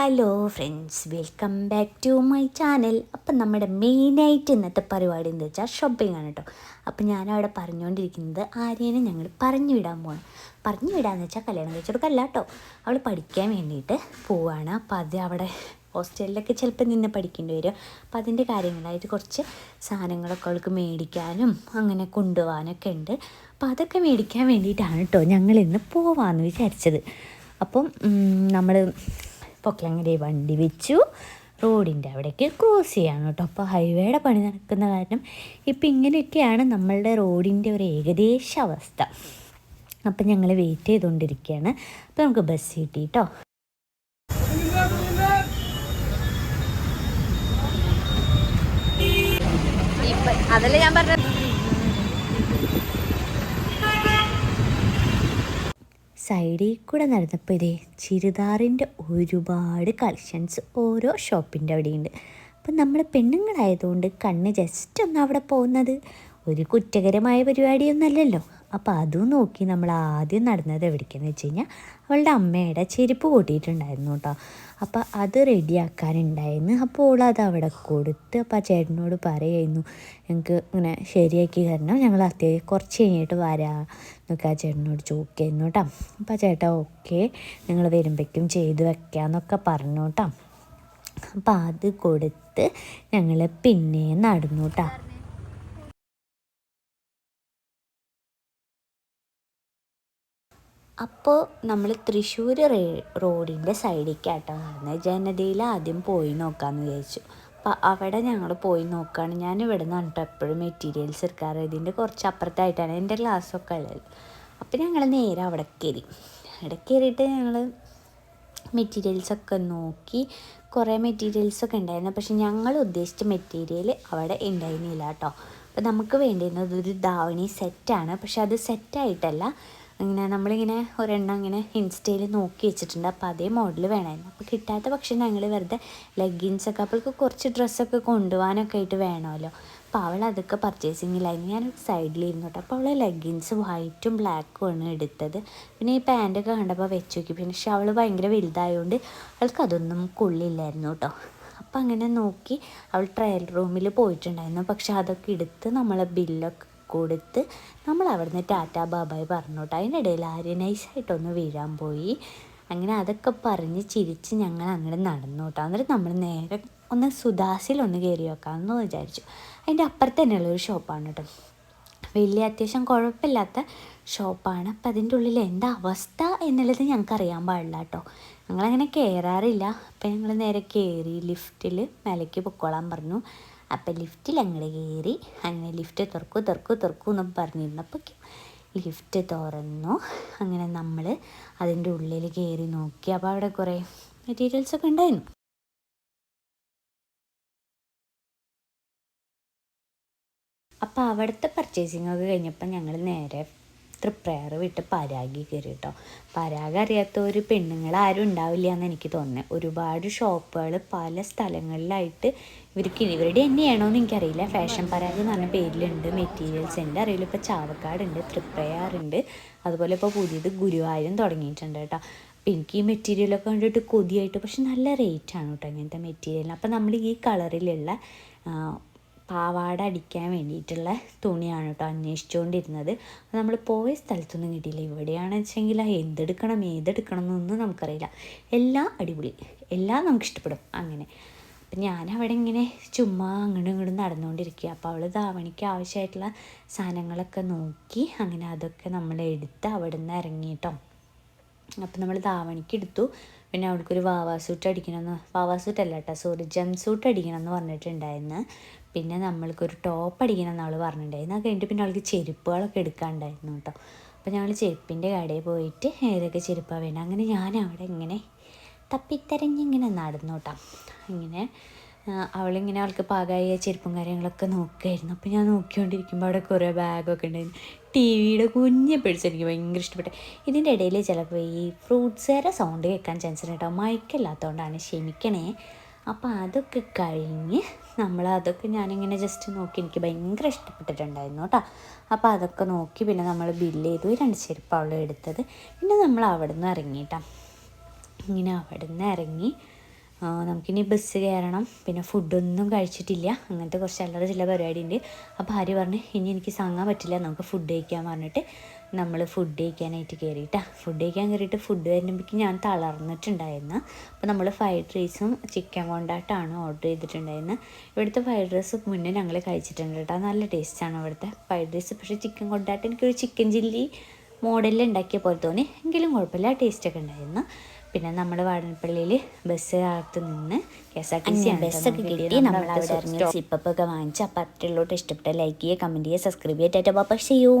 Hello friends welcome back to my channel. അപ്പം നമ്മുടെ മെയിനായിട്ട് ഇന്നത്തെ പരിപാടി എന്താ വെച്ചാൽ ഷോപ്പിംഗ് ആണ് കേട്ടോ അപ്പം ഞാനവിടെ പറഞ്ഞുകൊണ്ടിരിക്കുന്നത് ആര്യനെ ഞങ്ങൾ പറഞ്ഞു വിടാൻ പോകണം പറഞ്ഞു വിടാന്ന് വെച്ചാൽ കല്യാണം കഴിച്ചെടുക്കല്ല കേട്ടോ അവൾ പഠിക്കാൻ വേണ്ടിയിട്ട് പോവാണ്. അപ്പം അത് അവിടെ ഹോസ്റ്റലിലൊക്കെ ചിലപ്പോൾ നിന്ന് പഠിക്കേണ്ടി വരും. അപ്പം അതിന്റെ കാര്യങ്ങളായിട്ട് കുറച്ച് സാധനങ്ങളൊക്കെ അവൾക്ക് മേടിക്കാനും അങ്ങനെ കൊണ്ടുപോകാനൊക്കെ ഉണ്ട്. അപ്പം അതൊക്കെ മേടിക്കാൻ വേണ്ടിയിട്ടാണ് കേട്ടോ ഞങ്ങൾ ഇന്ന് പോവാമെന്ന് വിചാരിച്ചത്. അപ്പം നമ്മൾ പൊക്കിളങ്ങരെ വണ്ടി വെച്ചു. റോഡിന്റെ അവിടേക്ക് ക്രോസ് ചെയ്യാണ് കേട്ടോ. അപ്പോൾ ഹൈവേയുടെ പണി നടക്കുന്ന കാരണം ഇപ്പം ഇങ്ങനെയൊക്കെയാണ് നമ്മളുടെ റോഡിന്റെ ഒരു ഏകദേശ അവസ്ഥ. അപ്പം ഞങ്ങൾ വെയിറ്റ് ചെയ്തുകൊണ്ടിരിക്കുകയാണ് അപ്പോൾ നമുക്ക് ബസ് കിട്ടി കേട്ടോ അതല്ലേ ഞാൻ പറഞ്ഞത്? സൈഡിൽ കൂടെ നടന്നപ്പോൾ ഇതേ ചുരിദാറിന്റെ ഒരുപാട് കളക്ഷൻസ് ഓരോ ഷോപ്പിന്റെ അവിടെയുണ്ട്. അപ്പം നമ്മൾ പെണ്ണുങ്ങളായതുകൊണ്ട് കണ്ണ് ജസ്റ്റ് ഒന്ന് അവിടെ പോകുന്നത് ഒരു കുറ്റകരമായ പരിപാടിയൊന്നല്ലല്ലോ അപ്പോൾ അതും നോക്കി നമ്മൾ ആദ്യം നടന്നത് എവിടേക്കെന്ന് വെച്ച് കഴിഞ്ഞാൽ അവളുടെ അമ്മയുടെ ചെരുപ്പ് കൂട്ടിയിട്ടുണ്ടായിരുന്നു കേട്ടോ. അപ്പോൾ അത് റെഡിയാക്കാനുണ്ടായിരുന്നു അപ്പോൾ ഓൾ അത് അവിടെ കൊടുത്ത് അപ്പോൾ ആ ചേട്ടനോട് പറയായിരുന്നു ഞങ്ങൾക്ക് ഇങ്ങനെ ശരിയാക്കി തരണം. ഞങ്ങൾ അത്യാവശ്യം കുറച്ച് കഴിഞ്ഞിട്ട് വരാം എന്നൊക്കെ ആ ചേട്ടനോട് ചോദിക്കായിരുന്നു കേട്ടോ. അപ്പോൾ ആ ചേട്ടാ ഓക്കെ. നിങ്ങൾ വരുമ്പോഴേക്കും ചെയ്ത് വെക്കാമെന്നൊക്കെ പറഞ്ഞു കേട്ടോ. അപ്പോൾ അത് കൊടുത്ത് ഞങ്ങൾ പിന്നെ നടന്നു കേട്ടോ. അപ്പോൾ നമ്മൾ തൃശ്ശൂർ റോഡിന്റെ സൈഡിലേക്കാട്ടോ നടന്നത് ജനതയിൽ ആദ്യം പോയി നോക്കാമെന്ന് വിചാരിച്ചു. അപ്പോൾ അവിടെ ഞങ്ങൾ പോയി നോക്കുകയാണ് ഞാൻ ഇവിടെ നിന്നാണ് കേട്ടോ എപ്പോഴും മെറ്റീരിയൽസ് എടുക്കാറ്. ഇതിന്റെ കുറച്ച് അപ്പുറത്തായിട്ടാണ് എന്റെ ക്ലാസ്സൊക്കെ ഉള്ളത് അപ്പോൾ ഞങ്ങൾ നേരെ അവിടെ കയറി അവിടെ കയറിയിട്ട് ഞങ്ങൾ മെറ്റീരിയൽസൊക്കെ നോക്കി. കുറേ മെറ്റീരിയൽസൊക്കെ ഉണ്ടായിരുന്നു. പക്ഷെ ഞങ്ങൾ ഉദ്ദേശിച്ച മെറ്റീരിയൽ അവിടെ ഉണ്ടായിരുന്നില്ല കേട്ടോ. അപ്പോൾ നമുക്ക് വേണ്ടിയിരുന്നത് ഒരു ധാവണി സെറ്റാണ് പക്ഷെ അത് സെറ്റായിട്ടല്ല ഇങ്ങനെ നമ്മളിങ്ങനെ ഒരെണ്ണം ഇങ്ങനെ ഇൻസ്റ്റയിൽ നോക്കി വെച്ചിട്ടുണ്ട്. അപ്പോൾ അതേ മോഡൽ വേണമായിരുന്നു. അപ്പോൾ കിട്ടാത്ത പക്ഷേ ഞങ്ങൾ വെറുതെ ലെഗിൻസൊക്കെ അപ്പോൾക്ക് കുറച്ച് ഡ്രസ്സൊക്കെ കൊണ്ടുപോകാനൊക്കെ ആയിട്ട് വേണമല്ലോ. അപ്പോൾ അവൾ അതൊക്കെ പർച്ചേസിങ്ങിലായിരുന്നു ഞാൻ സൈഡിലിരുന്നു കേട്ടോ. അപ്പോൾ അവൾ ലെഗിൻസ് വൈറ്റും ബ്ലാക്കും ആണ് എടുത്തത്. പിന്നെ ഈ പാന്റൊക്കെ കണ്ടപ്പോൾ വെച്ച് നോക്കി. പിന്നെ പക്ഷെ അവൾ ഭയങ്കര വലുതായതുകൊണ്ട് അവൾക്ക് അതൊന്നും കൊള്ളില്ലായിരുന്നു കേട്ടോ. അപ്പം അങ്ങനെ നോക്കി അവൾ ട്രയൽ റൂമിൽ പോയിട്ടുണ്ടായിരുന്നു. പക്ഷെ അതൊക്കെ എടുത്ത് നമ്മളെ ബില്ലൊക്കെ കൊടുത്ത് നമ്മൾ അവിടുന്ന് ടാറ്റാ ബാബായി പറഞ്ഞു കേട്ടോ അതിനിടയിൽ ആര്യ നൈസായിട്ടൊന്ന് വീഴാൻ പോയി. അങ്ങനെ അതൊക്കെ പറഞ്ഞ് ചിരിച്ച് ഞങ്ങൾ അങ്ങനെ നടന്നു കേട്ടോ എന്നിട്ട് നമ്മൾ നേരെ ഒന്ന് സുദാസിലൊന്ന് കയറി വെക്കാമെന്ന് വിചാരിച്ചു. അതിന്റെ അപ്പുറത്ത് തന്നെയുള്ള ഒരു ഷോപ്പാണ് കേട്ടോ. വലിയ അത്യാവശ്യം കുഴപ്പമില്ലാത്ത ഷോപ്പാണ്. അപ്പം അതിന്റെ ഉള്ളിൽ എന്താ അവസ്ഥ എന്നുള്ളത് ഞങ്ങൾക്ക് അറിയാൻ പാടില്ല കേട്ടോ. ഞങ്ങളങ്ങനെ കയറാറില്ല. അപ്പം ഞങ്ങൾ നേരെ കയറി ലിഫ്റ്റിൽ മേലേക്ക് പൊക്കോളാൻ പറഞ്ഞു. അപ്പം ലിഫ്റ്റിൽ അങ്ങോട്ട് കയറി അങ്ങനെ ലിഫ്റ്റ് തുറക്കൂ തുറക്കൂ തുറക്കൂ എന്ന് പറഞ്ഞിരുന്നപ്പോൾ ലിഫ്റ്റ് തുറന്നു. അങ്ങനെ നമ്മൾ അതിന്റെ ഉള്ളിൽ കയറി നോക്കി. അപ്പോൾ അവിടെ കുറേ മെറ്റീരിയൽസൊക്കെ ഉണ്ടായിരുന്നു. അപ്പോൾ അവിടുത്തെ പർച്ചേസിംഗ് ഒക്കെ കഴിഞ്ഞപ്പോൾ ഞങ്ങൾ നേരെ തൃപ്രയർ വിട്ട് പരാഗി കയറി കേട്ടോ പരാഗ് അറിയാത്ത ഒരു പെണ്ണുങ്ങൾ ആരും ഉണ്ടാവില്ല എന്ന് എനിക്ക് തോന്നുന്നത് ഒരുപാട് ഷോപ്പുകൾ പല സ്ഥലങ്ങളിലായിട്ട് ഇവർക്ക് ഇവരുടെ തന്നെയാണോ എന്ന് എനിക്കറിയില്ല. ഫാഷൻ പരാഗ് എന്ന് പറഞ്ഞ പേരിലുണ്ട് മെറ്റീരിയൽസ് ഉണ്ട്. അറിയില്ല ഇപ്പോൾ ചാവക്കാടുണ്ട് തൃപ്രയാറുണ്ട് അതുപോലെ ഇപ്പോൾ പുതിയത് ഗുരുവായൂരും തുടങ്ങിയിട്ടുണ്ട് കേട്ടോ. അപ്പം എനിക്ക് ഈ മെറ്റീരിയലൊക്കെ കണ്ടിട്ട് കൊതിയായിട്ട് പക്ഷെ നല്ല റേറ്റാണ് കേട്ടോ ഇങ്ങനത്തെ മെറ്റീരിയൽ അപ്പം നമ്മൾ ഈ കളറിലുള്ള പാവാട അടിക്കാൻ വേണ്ടിയിട്ടുള്ള തുണിയാണ് കേട്ടോ അന്വേഷിച്ചുകൊണ്ടിരുന്നത്. നമ്മൾ പോയ സ്ഥലത്തൊന്നും കിട്ടിയില്ല. ഇവിടെയാണ് വെച്ചെങ്കിൽ എന്തെടുക്കണം ഏതെടുക്കണം എന്നൊന്നും നമുക്കറിയില്ല. എല്ലാം അടിപൊളി. എല്ലാം നമുക്ക് ഇഷ്ടപ്പെടും അങ്ങനെ. അപ്പം ഞാൻ അവിടെ ഇങ്ങനെ ചുമ്മാ അങ്ങോട്ടും ഇങ്ങോട്ടും നടന്നുകൊണ്ടിരിക്കുക അപ്പോൾ അവൾ ധാവണിക്ക് ആവശ്യമായിട്ടുള്ള സാധനങ്ങളൊക്കെ നോക്കി അങ്ങനെ അതൊക്കെ നമ്മൾ എടുത്ത് അവിടെ നിന്ന് ഇറങ്ങിയിട്ടോ അപ്പം നമ്മൾ ധാവണിക്ക് എടുത്തു. പിന്നെ അവിടേക്കൊരു വാവാ സൂട്ട് അടിക്കണമെന്ന് വാവാ അല്ല കേട്ടോ സോറി ജം സൂട്ട് അടിക്കണമെന്ന് പറഞ്ഞിട്ടുണ്ടായിരുന്നു. പിന്നെ നമ്മൾക്ക് ഒരു ടോപ്പ് അടിക്കണം എന്ന് അവൾ പറഞ്ഞിട്ടുണ്ടായിരുന്നു അത് കഴിഞ്ഞിട്ട് പിന്നെ അവൾക്ക് ചെരുപ്പുകളൊക്കെ എടുക്കാണ്ടായിരുന്നു കേട്ടോ അപ്പോൾ ഞങ്ങൾ ചെരുപ്പിന്റെ കടയിൽ പോയിട്ട് ഏതൊക്കെ ചെരുപ്പാണ് വേണം അങ്ങനെ ഞാൻ അവിടെ ഇങ്ങനെ തപ്പിത്തരഞ്ഞിങ്ങനെ നടന്നു കേട്ടോ ഇങ്ങനെ അവളിങ്ങനെ അവൾക്ക് പാകായ ചെരുപ്പും കാര്യങ്ങളൊക്കെ നോക്കുമായിരുന്നു അപ്പോൾ ഞാൻ നോക്കിക്കൊണ്ടിരിക്കുമ്പോൾ അവിടെ കുറേ ബാഗൊക്കെ ഉണ്ടായിരുന്നു. ടി വിയുടെ കുഞ്ഞ് പിടിച്ചെനിക്ക് ഭയങ്കര ഇഷ്ടപ്പെട്ടു. ഇതിന്റെ ഇടയിൽ ചിലപ്പോൾ ഈ ഫ്രൂട്ട്സുകാരെ സൗണ്ട് കേൾക്കാൻ ചാൻസ് ഉണ്ട് കേട്ടോ മയക്കല്ലാത്തതുകൊണ്ടാണ് ക്ഷമിക്കണേ. അപ്പോൾ അതൊക്കെ കഴിഞ്ഞ് നമ്മൾ അതൊക്കെ ഞാനിങ്ങനെ ജസ്റ്റ് നോക്കി എനിക്ക് ഭയങ്കര ഇഷ്ടപ്പെട്ടിട്ടുണ്ടായിരുന്നു കേട്ടോ അപ്പോൾ അതൊക്കെ നോക്കി പിന്നെ നമ്മൾ ബില്ല് ചെയ്തു രണ്ട് ചെരുപ്പ് അവൾ എടുത്തത്. പിന്നെ നമ്മൾ അവിടെ നിന്ന് ഇറങ്ങി കേട്ടോ ഇങ്ങനെ അവിടെ നിന്ന് ഇറങ്ങി നമുക്കിനി ബസ് കയറണം. പിന്നെ ഫുഡൊന്നും കഴിച്ചിട്ടില്ല. അങ്ങനത്തെ കുറച്ച് അല്ലറ ചില പരിപാടി ഉണ്ട് അപ്പോൾ ഭാര്യ പറഞ്ഞ് ഇനി എനിക്ക് സാങ്ങാൻ പറ്റില്ല. നമുക്ക് ഫുഡ് കഴിക്കാൻ പറഞ്ഞിട്ട് നമ്മൾ ഫുഡ് കഴിക്കാനായിട്ട് കയറിയിട്ടാ ഫുഡ് കഴിക്കാൻ കയറിയിട്ട് ഫുഡ് വരുമ്പോഴേക്കും ഞാൻ തളർന്നിട്ടുണ്ടായിരുന്നു. അപ്പോൾ നമ്മൾ ഫ്രൈഡ് റൈസും ചിക്കൻ കൊണ്ടാട്ടാണ് ഓർഡർ ചെയ്തിട്ടുണ്ടായിരുന്നത് ഇവിടുത്തെ ഫ്രൈഡ് റൈസ് മുന്നേ ഞങ്ങൾ കഴിച്ചിട്ടുണ്ട് കേട്ടോ. നല്ല ടേസ്റ്റാണ് ഇവിടുത്തെ ഫ്രൈഡ് റൈസ് പക്ഷേ ചിക്കൻ കൊണ്ടാട്ട് എനിക്കൊരു ചിക്കൻ ചില്ലി മോഡലിൽ ഉണ്ടാക്കിയ പോലെ തോന്നി. എങ്കിലും കുഴപ്പമില്ല ടേസ്റ്റൊക്കെ ഉണ്ടായിരുന്നു. പിന്നെ നമ്മൾ വാടനപ്പള്ളിയിൽ ബസ് കാലത്ത് നിന്ന് K S R T C ബസ്സൊക്കെ കിട്ടി. നമ്മൾ അവിടെ ഇറങ്ങി സിപ്പപ്പൊക്കെ വാങ്ങിച്ച് അപ്പം അത്രയുള്ളോട്ട് ഇഷ്ടപ്പെട്ട ലൈക്ക് ചെയ്യുക കമന്റ് ചെയ്യുക സബ്സ്ക്രൈബ് ചെയ്യുക ടാറ്റ ബാപ്പ ചെയ്യൂ